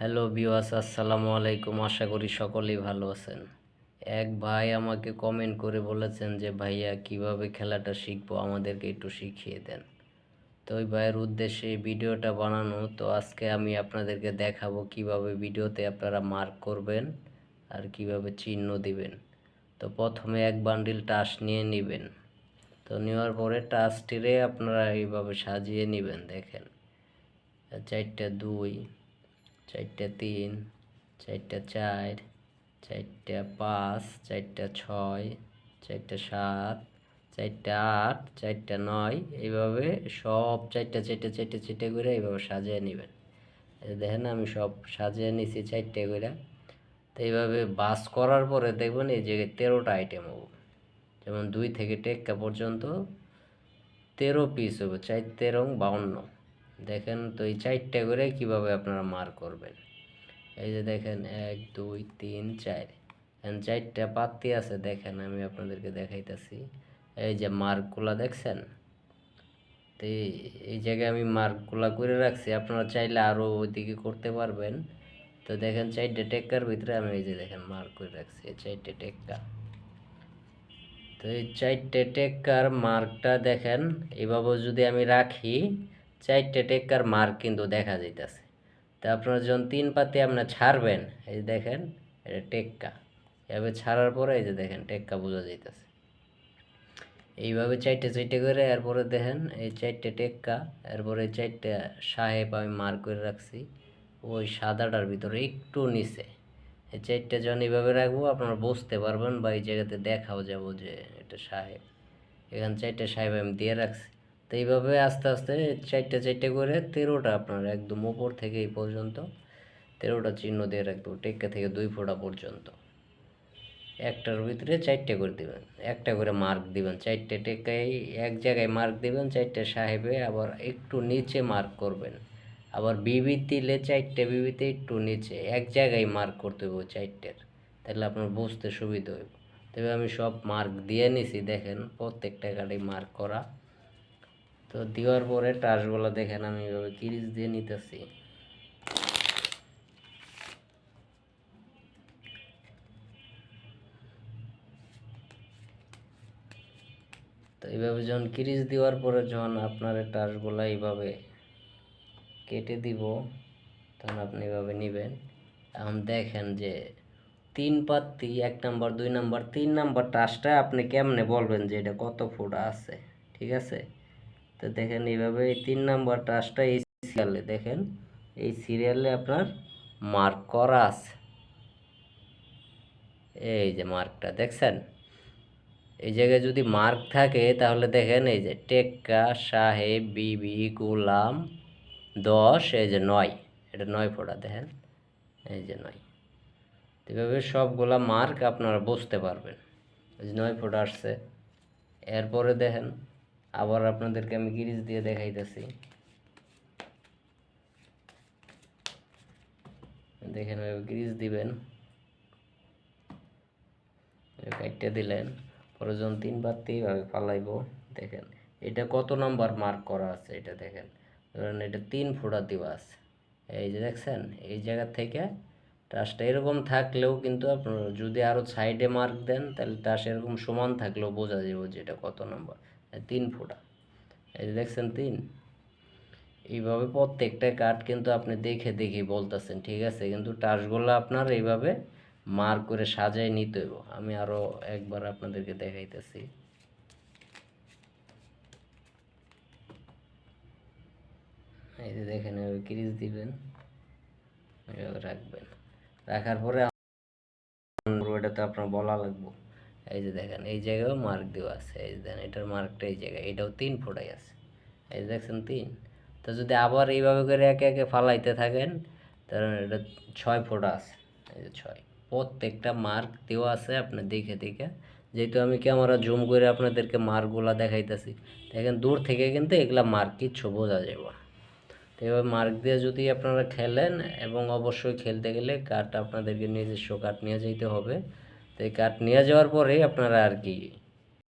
Hello বিওয়াস আসসালামু আলাইকুম। আশা করি সকলেই ভালো আছেন। এক ভাই আমাকে কমেন্ট করে বলেছেন যে, ভাইয়া, কীভাবে খেলাটা শিখব? আমাদেরকে একটু শিখিয়ে দেন। তো ওই ভাইয়ের উদ্দেশ্যে এই ভিডিওটা বানানো। তো আজকে আমি আপনাদেরকে দেখাবো কীভাবে ভিডিওতে আপনারা মার্ক করবেন আর কীভাবে চিহ্ন দিবেন। তো প্রথমে এক বান্ডিল টাস নিয়ে নেবেন। তো নেওয়ার পরে টাসটিরে আপনারা এইভাবে সাজিয়ে নেবেন, দেখেন। চারটা দুই। চারটা তিন, চারটা চার, চারটা পাঁচ, চারটা ছয়, চারটা সাত, চারটা আট, চারটা নয়, এইভাবে সব চারটা চারটা, চারটে চারটে করে এইভাবে সাজিয়ে নেবেন। দেখেন আমি সব সাজিয়ে নিছি চারটে করে। তো এইভাবে বাস করার পরে দেখবেন এই যে তেরোটা আইটেম হব। যেমন দুই থেকে টেক্কা পর্যন্ত তেরো পিস হবে, চার তেরো বাউন্ন। দেখেন তো এই চারটে করে কীভাবে আপনারা মার করবেন? এই যে দেখেন, এক, দুই, তিন, চার। এখন চারটা পাত্তি আছে, দেখেন আমি আপনাদেরকে দেখাইতেছি। এই যে মার্কগুলা দেখছেন? তো এই- জায়গায় আমি মার্কগুলা করে রাখছি, আপনারা চাইলে আরও ওইদিকে করতে পারবেন। তো দেখেন চারটে টেক্কার ভিতরে আমি এই যে দেখেন মার্ক করে রাখছি, এই চারটে টেক্কা। তো এই চারটে টেক্কার মার্কটা দেখেন এইভাবে যদি আমি রাখি চারটে টেক্কার মার্ক কিন্তু দেখা যাইতেছে। তা আপনারা যখন তিন পাতে আপনার ছাড়বেন, এই যে দেখেন, এটা টেক্কা। এভাবে ছাড়ার পরে এই যে দেখেন, টেক্কা বোঝা যাইতেছে। এইভাবে চারটে চারটে করে, এরপরে দেখেন, এই চারটে টেক্কা, এরপরে এই চারটে সাহেব আমি মার্ক করে রাখছি, ওই সাদাটার ভিতরে একটু নিচে। এই চারটে যখন এইভাবে রাখব, আপনারা বুঝতে পারবেন বা এই জায়গাতে দেখাও যাব যে এটা সাহেব। এখানে চারটে সাহেব আমি দিয়ে রাখছি। তো এইভাবে আস্তে আস্তে চারটে চারটে করে তেরোটা আপনার একদম ওপর থেকে এই পর্যন্ত তেরোটা চিহ্ন দিয়ে রাখব, টেক্কা থেকে দুই ফোঁটা পর্যন্ত। একটার ভিতরে চারটে করে দিবেন, একটা করে মার্ক দিবেন, চারটে টেক্কায় এক জায়গায় মার্ক দিবেন, চারটে সাহেবে আবার একটু নিচে মার্ক করবেন। আবার বিবি দিলে চারটে বিবিতে একটু নিচে, এক জায়গায় মার্ক করতে হবে চারটের, তাহলে আপনার বুঝতে সুবিধা হইব। তবে আমি সব মার্ক দিয়ে নিছি, দেখেন প্রত্যেকটা গাড়ি মার্ক করা তো দেওয়ার পরে টাসগুলো দেখেন আমি এভাবে কিরিচ দিয়ে নিতেছি। তো এইভাবে যখন কিরিচ দেওয়ার পরে যখন আপনার টাসগুলো এইভাবে কেটে দিব, তখন আপনি এভাবে নেবেন। এখন দেখেন যে তিন পাত্তি, এক নাম্বার, দুই নাম্বার, তিন নাম্বার টাসটা আপনি কেমনে বলবেন যে এটা কত ফুট আছে, ঠিক আছে? তো দেখেন এইভাবে এই তিন নাম্বার টাসটা এই সিরিয়ালে দেখেন, এই সিরিয়ালে আপনার মার্ক করা আছে। এই যে মার্কটা দেখছেন? এই জায়গায় যদি মার্ক থাকে তাহলে দেখেন এই যে টেক্কা সাহেব বিবি, গোলাম, দশ, এই যে নয়। এটা নয় ফোঁটা, দেখেন? এই যে নয়। এভাবে সবগুলা মার্ক আপনারা বুঝতে পারবেন। নয় ফোঁটা আসছে। এরপরে দেখেন আবার আপনাদেরকে আমি গিরিজ দিয়ে দেখাইতেছি। দেখেন গিরিজ দিবেন। কাটতে দিলেন। পরে যখন তিন এইভাবে ফালাইব, দেখেন। এটা কত নাম্বার মার্ক করা আছে এটা দেখেন। ধরেন এটা তিন ফোঁটা দেওয়া আছে। এই যে দেখছেন, এই জায়গা থেকে টাসটা এরকম থাকলেও কিন্তু আপনার যদি আরও সাইডে মার্ক দেন, তাহলে টাস এরকম সমান থাকলেও বোঝা যাবে যে এটা কত নাম্বার। তিন ফোঁটা। এই যে দেখছেন তিন? এইভাবে প্রত্যেকটা কাঠ কিন্তু আপনি দেখে দেখে বলতেছেন, ঠিক আছে? কিন্তু টাসগুলো আপনার এইভাবে মার্ক করে সাজায় নিতে হইব। আমি আরও একবার আপনাদেরকে দেখাইতেছি। এই যে দেখেন ক্রিজ দিবেন রাখবেন। রাখার পরে আপনার বলা লাগবে। এই যে দেখেন, এই জায়গায়ও মার্ক দেওয়া আছে, এই যে দেখেন, এটার মার্কটা এই জায়গায়, এটাও তিন ফোটাই আছে। এই যে দেখছেন, তিন। তো যদি আবার এইভাবে করে একে একে ফালাইতে থাকেন তাহলে এটা ছয় ফোঁটা আছে, এই যে ছয়। প্রত্যেকটা মার্ক দেওয়া আছে আপনি দেখে দেখে। যেহেতু আমি ক্যামেরা জুম করে আপনাদেরকে মার্কগুলা দেখাইতেছি, দেখেন দূর থেকে কিন্তু এগুলা মার্ক কিচ্ছু বোঝা যাবে না। তো এবার মার্ক দিয়ে যদি আপনারা খেলেন এবং অবশ্যই খেলতে গেলে কাঠ আপনাদেরকে নিজস্ব কাঠ নিয়ে যেতে হবে। তো এই কাঠ নিয়ে যাওয়ার পরেই আপনারা আর কি